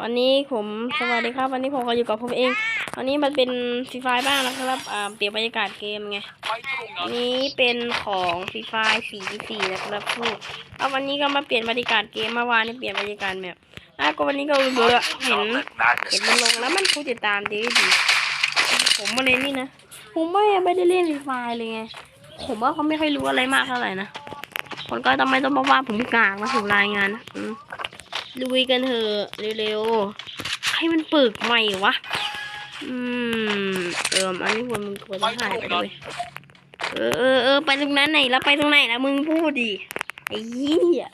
วันนี้ผมสวัสดีครับ วันนี้ผมก็อยู่กับผมเอง วันนี้มันเป็นฟรีไฟบ้างนะครับอ่าเปลี่ยนบรรยากาศเกมไงนี้เป็นของฟรีไฟสี่สี่นะครับพูดเอาวันนี้ก็มาเปลี่ยนบรรยากาศเกมเมื่อวานนี่เปลี่ยนบรรยากาศแบบอะก็วันนี้ก็เบื่อเห็นเห็นมันลงแล้วมันผู้ติดตามดีดีผมมาเล่นนี่นะผมไม่ไม่ได้เล่นฟรีไฟเลยไงผมว่าเขาไม่ค่อยรู้อะไรมากเท่าไหร่นะคนก็ต้องไมต้องมาว่าผมกากมาถึงรายงานนะอืม ลุยกันเถอะเร็วๆใครมันปึกใหม่วะ อืม เอออันนี้ควรมึงควรจะถ่ายไปด้วยเออเออเออไปตรงนั้นไหนแล้วไปตรงไหนแล้วมึงพูดดิไอ้เหี้ย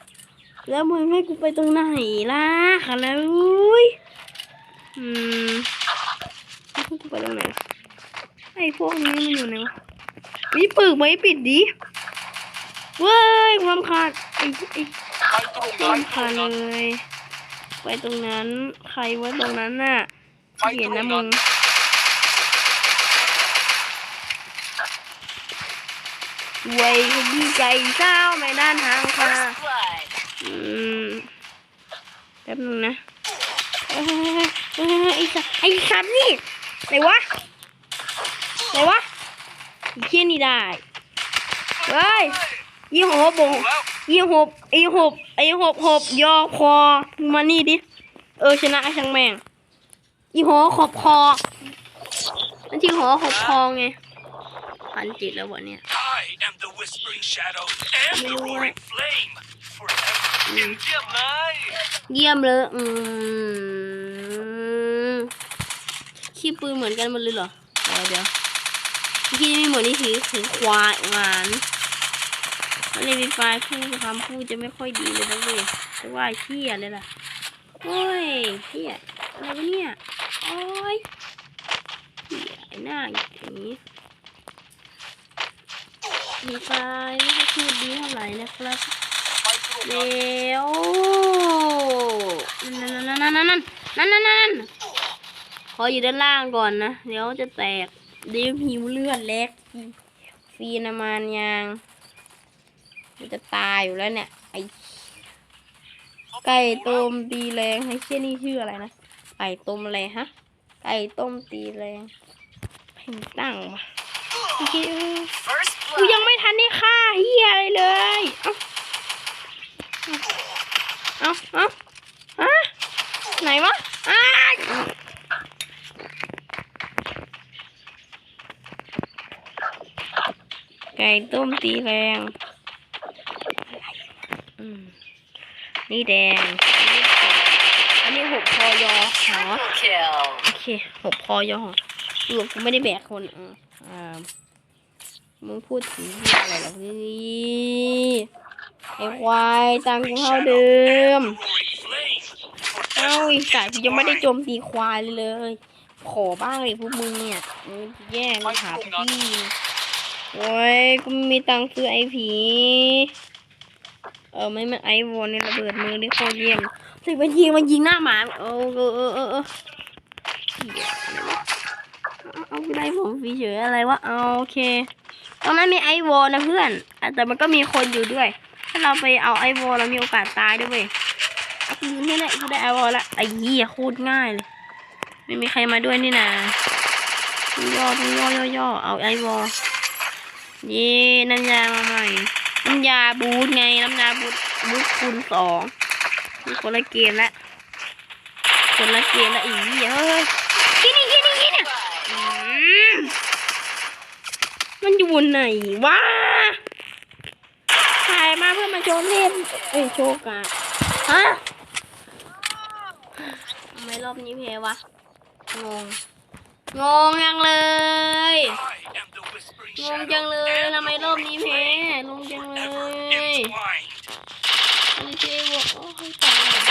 แล้วมึงให้กูไปตรงไหนล่ะคะแล้วอุ้ยอืมให้กูไปตรงไหนไอ้พวกนี้มันอยู่ไหนวะวิปึกไว้ปิดดิเว้ยความขาดไอ้ไอ้ ไปตรงคันเลยไปตรงนั้น ใครไว้ตรงนั้นน่ะเห็นนะมึงนเว้ยดีใจเศร้าไม่ด้านทางค่ะอืมแป๊บนึงนะไอ้สัสไอ้สัตว์นี่ไหนวะไหนวะไอ้เชี่ยนี่ได้เฮ้ยยี่หบบง แล้วยี่หบไอ้หบไอ้หบหบยอคอมึงมานี่ดิ เออชนะช่างแม่ง อีหอขอบคอมันที่หอขอบคอไงพันจิตแล้ววะเนี่ย I am the whispering shadow and the roaring flame forever เยี่ยมเยี่ยมเลย เยี่ยมเลยอืมขี้ปืนเหมือนกันหมดเลยเหรอ เดี๋ยวเดี๋ยวพี่ไม่เหมือนนี่ถือถือควายหวานมัน เลยมีไฟคู่ความคู่จะไม่ค่อยดีเลยนะเว้ยแต่ว่าเชี่ยเลยล่ะโอ้ยเชี่ยอะไรวะเนี่ยโอ้ยเชี่ยหน้าอย่างนี้มีไฟคู่ดีเท่าไหร่นะครับเดี๋ยวนั่นนั่นนั่นนั่นนั่นนั่นนั่นขออยู่ด้านล่างก่อนนะ เดี๋ยวจะแตกเดี๋ยวหิวเลือดแลกฟีนามานยาง มันจะตายอยู่แล้วเนี่ย ไอไก่ต้มตีแรงให้เชี่ยนี่ชื่ออะไรนะไก่ต้มอะไรฮะ ไก่ต้มตีแรงเพลงตั้งวะไอ้เหี้ยกูยังไม่ทันได้ฆ่าเฮียอะไรเลยเอ้าเอาเอาอะไหนวะอ้าไก่ต้มตีแรง อืม นี่แดง อันนี้หกพอยอหอโอเคหกพอยอหอหลบกูไม่ได้แบกคนอ่าอ่ามึงพูดถึงเรื่องอะไรล่ะเฮ้ยไอ้ควายตังกูเท่าเดิม the roaring flame เอ้าไอีสายกูยังไม่ได้โจมตีควายเลย ขอบ้างเลยพวกมึงเนี่ยมึงแย่งหาทุกที่โอ้ยกูไม่มีตังค์ซื้อไอผี เออไม่ไม่ไอวอนเนี่ยระเบิดมือนี่โคตรเยี่ยมสิมันยิงมันยิงหน้าหมาเออเออเออเออเอาไปได้ผมฟีเฉยอะไรวะเอาโอเคตรงนั้นมีไอวอลนะเพื่อนแต่มันก็มีคนอยู่ด้วย ถ้าเราไปเอาไอวอลเรามีโอกาสตายด้วยเว้ยยืนนี่แหละกูได้ไอวอลละไอ้เหี้ยโคตรง่ายเลยไม่มีใครมาด้วยนี่นะต้อย่อต้องย่อย่อย่อเอาไอวอลเย่น้ำยามาใหม่ น้ำยาบูทไงน้ำยาบูทบูทคูณสองมีคนละเกมละคนละเกมละอีเหี้ยเฮ้ยที่นี่ที่นี่ที่นี่มันอยู่ไหนวะถ่ายมาเพื่อมาโชว์เล่นเอ้ยโชว์กาฮะทำไมรอบนี้เพวะงงงงยังเลย งง shadow จังเลย and ทำไม the รอบ roaring นี้เพ flame งงจังเล forever ย entwined อันนี้เจ๊บอกโอ้ยตายแล้ว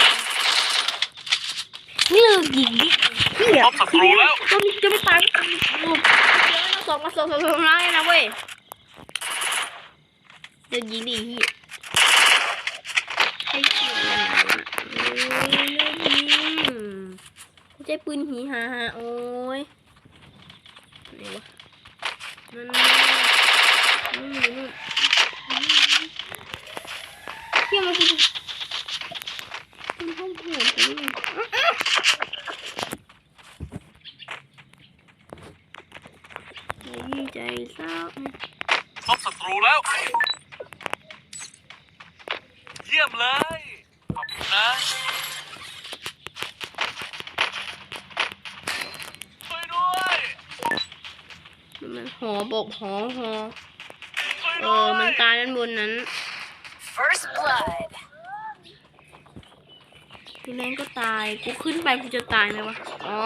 นี่เลยยิงดิเหี้ยพบศัตรูแล้วจะไม่จะไม่ตายหลุดเดี๋ยวเราสองมาสองสองสองร้ายนะเว้ยเดี๋ยวยิงดิเหี้ยให้เกียรติมันหน่อยวะเอ้ยเลิกยิงกูใช้ปืนหีหาหาโอ้ยไหนวะนั่นนั่นอยู่นู่นเที่ยมันคือปืนห้องโถงกูนี่อ้าว รูแล้ว เยี่ยมเลย ขอบคุณนะ ช่วยด้วย มัน หอบกหอหอช่วยเอด้วอยมันตายด้านบนนั้น First blood. ทีแรงก็ตาย กูขึ้นไปกูจะตายไหมวะ อ๋อ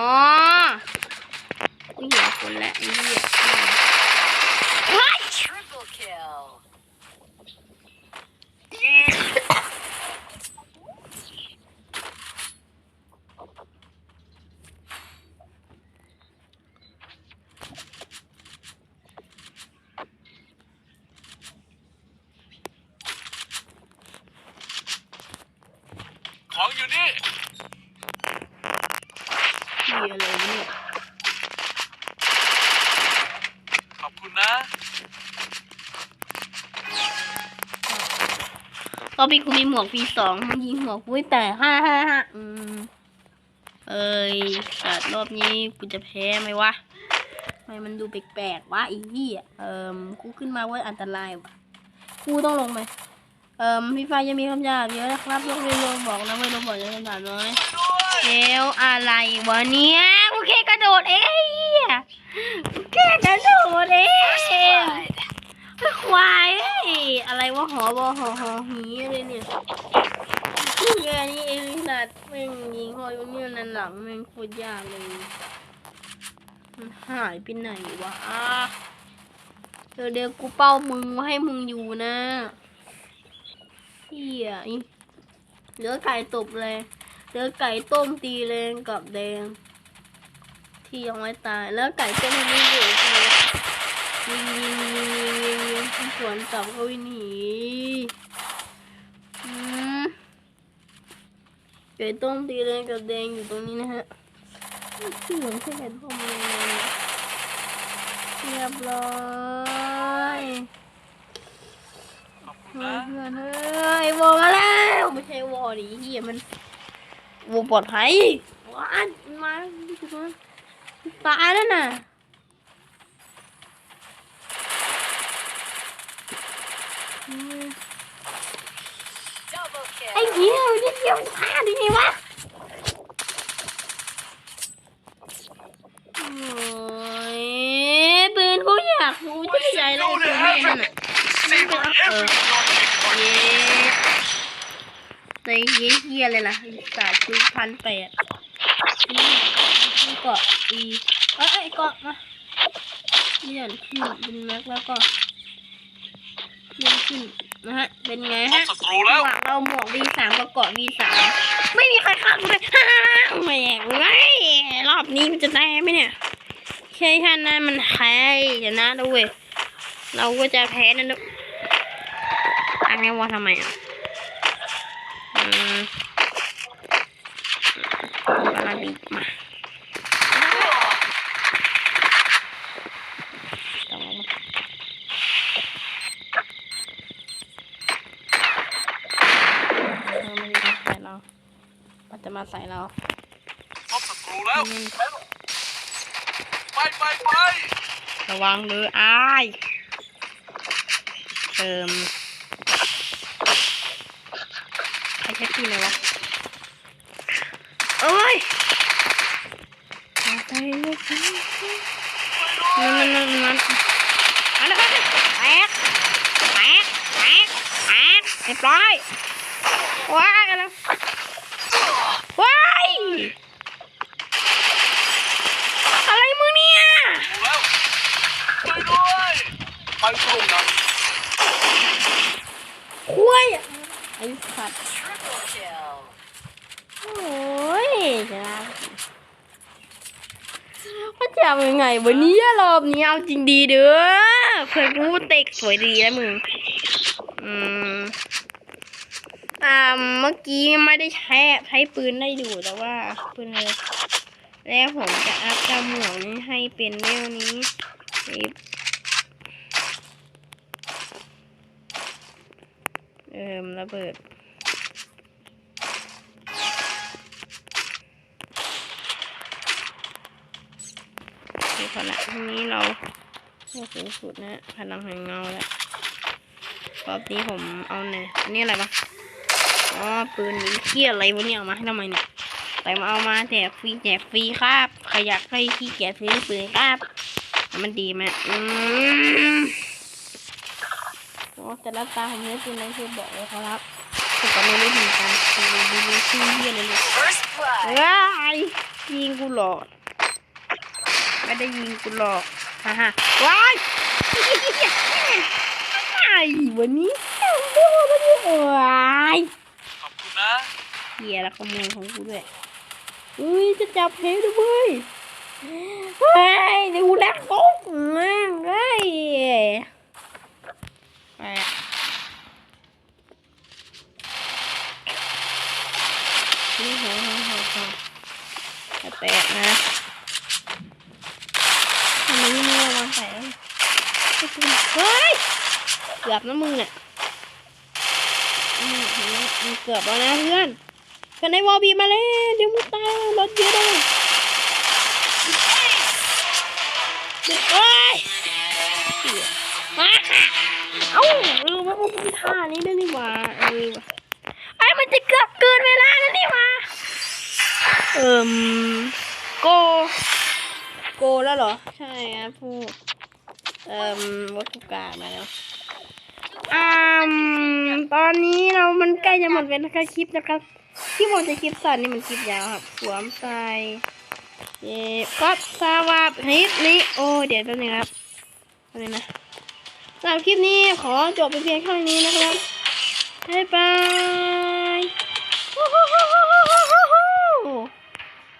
กูเห็นคนแล้วไอ้เหี้ย Triple kill. ของอยู่นี่ เหี้ย อะไรวะเนี่ยขอบคุณนะก็พี่กูมีหมวกพีสองยิงหัวกูไม่แต่ห้าห้าห้าอืมเอ้ยสัตว์รอบนี้กูจะแพ้ไหมวะทำไมมันดูแปลกๆวะไอีเหี้ยเอิมกูขึ้นมาเว่าอันตรายวะกูต้องลงไหมเอิมพี่ฟ้ายังมีคำหยาบเยอะนะครับยกเว้นลงบอกนะไม่ลงบอกจะคำหยาบน้อย แล้วอะไรวะเนี่ยกูแค่กระโดดเองไอ้เหี้ยกูแค่กระโดดเองควายอะไรวะหอบอหอหอหีอะไรเนี่ยแค่นี้เองสัตว์แม่งยิงหอยเนี่ยนันหลังแม่งโคตรยากเลยมันหายไปไหนวะเดี๋ยวเดี๋ยวกูเป้ามึงไว้ให้มึงอยู่นะเฮียเหลือไก่ตบเลย เหลือไก่ต้มตีแรงกับแดง ที่ยังไม่ตายแล้วไก่ต้มมันไม่อยู่เลยยิงยิงยิงยิงยิงยิงยิงสวนกลับเขาวิ่งหนีอืมไก่ต้มตีแรงกับแดงอยู่ตรงนี้นะฮะชื่อเหมือนแค่ไก่ต้มเลยเรียบร้อยขอบคุณเฮ้นะยเพื่อนเฮ้ยวอมาแล้วไม่ใช่วอดิเฮียมัน วอปลอดภัยว้านมาดูมันตายแล้วน่ะอืม Double ไอ้ kill. เหี้ยนี่เกี่ยวฆ่าได้ไงวะโอ้ยปืนกูอยากรู้จะใจอะไรปืนแม่นั่นน่ะ Savor every dark เย้ ในเฮียเฮียเลยล่ะสาชุพันแปดนี่เกาะอีเอ้ยเอ้ยเกาะมาเลื่อนขึ้นเป็นแม็กแล้วก็เลื่อนขึ้นนะฮะ เป็นไงพบฮะศัตรูแล้วหวังเราหมวก V3 กับเกาะ V3 ไม่มีใครขับเลยฮ่าแหม่งไงรอบนี้มันจะได้ไหมเนี่ยใช่ท่านนั้นมันแพ้ชนะด้วยเราก็จะแพ้นั่นด้วยอันนี้ว่าทำไมอะอืม กำลังบีมาต้องมาเออไม่ได้มาใส่เรามันจะมาใส่เราพบศัตรูแล้ว ไปไปไประวังเลยอ้าย เติมใครใช้ปืนเลยวะเอ้ยเอา ไปเลยนั่นนั่นนั่นนั่นเอาละครับแตกแตกแตกแตกเรียบร้อยว้ายกันแล้วว้ายอะไรมึงเนี่ยถูกแล้วช่วยด้วยไปตรงนั้นคุยไอ้สัตว์ Triple kill. โอ้ยชนะมัน จะเอายังไงวันนี้รอบนี้เอาจริงดีเด้อเพื่อนกูเตะสวยดีแล้วมึง อืม อ่า เมื่อกี้ไม่ได้ใช้ใช้ปืนได้ดูแต่ว่าปืนเลย แล้วผมจะอัพกระหมวกนี้ให้เป็นเวลนี้สิบเอิ่มระเบิด โอเคพอละทีนี้เราโอ้สูงสุดนะพลังแห่งเงาแล้วรอบนี้ผมเอาเนี่ยอันนี้อะไรวะอ๋อปืนนี้เขี้ยอะไรวะเนี่ยเอามาให้ทำไมเนี่ยแต่มาเอามาแจกฟรีแจกฟรีครับใครอยากให้ขี้เกียจซื้อปืนครับมันดีไหมอืมโอ้แต่ละตาผมเล่นปืนนั้นคือบอกเลยครับผมก็ไม่รู้เหมือนกันคือดูดูชื่อเฮียเลยเลยว้ายยิงกูหลอก ไม่ได้ยิงกูหลอกฮ่าฮ่าว้ายไอ้วันนี้โดนแล้วเนี่ยว้ายขอบคุณนะเฮียแล้วขโมยของกูด้วยอุ้ยจะจับเพลด้วยเฮ้ยเดี๋ยวกูแลกโต๊ะแม่งเฮ้ยไปนี่โหโหโหโหจะแตกนะทำไมไม่มีวางใส่แล้ว เฮ้ยเกือบนะมึงอะอืมเนไหมมึงเกือบแล้วนะเพื่อนเพื่อนในวอลบีมาแล้วเดี๋ยวมึงตายรถเยอะเลยเฮ้ยเหี้ยมาเอ้าเออมันมันท่านี้ด้วยนี่หว่าเออไอ้มันจะเกือบเกินเวลาแล้วนี่หว่าเอิมโกโกแล้วเหรอ ใช่ครับผู้ เอิมวัตถุกามาแล้วอ่ามตอนนี้เรามันใกล้จะหมดเวลาคลิปนะครับ ที่ผมจะคลิปสั้นนี่มันคลิปยาวครับสวมใส่เย่ก็สวัสดีนี้โอ้เดี๋ยวแป๊บนึงครับแป๊บนึงนะสำหรับคลิปนี้ขอจบไปเพียงเท่านี้นะครับบ๊ายบาย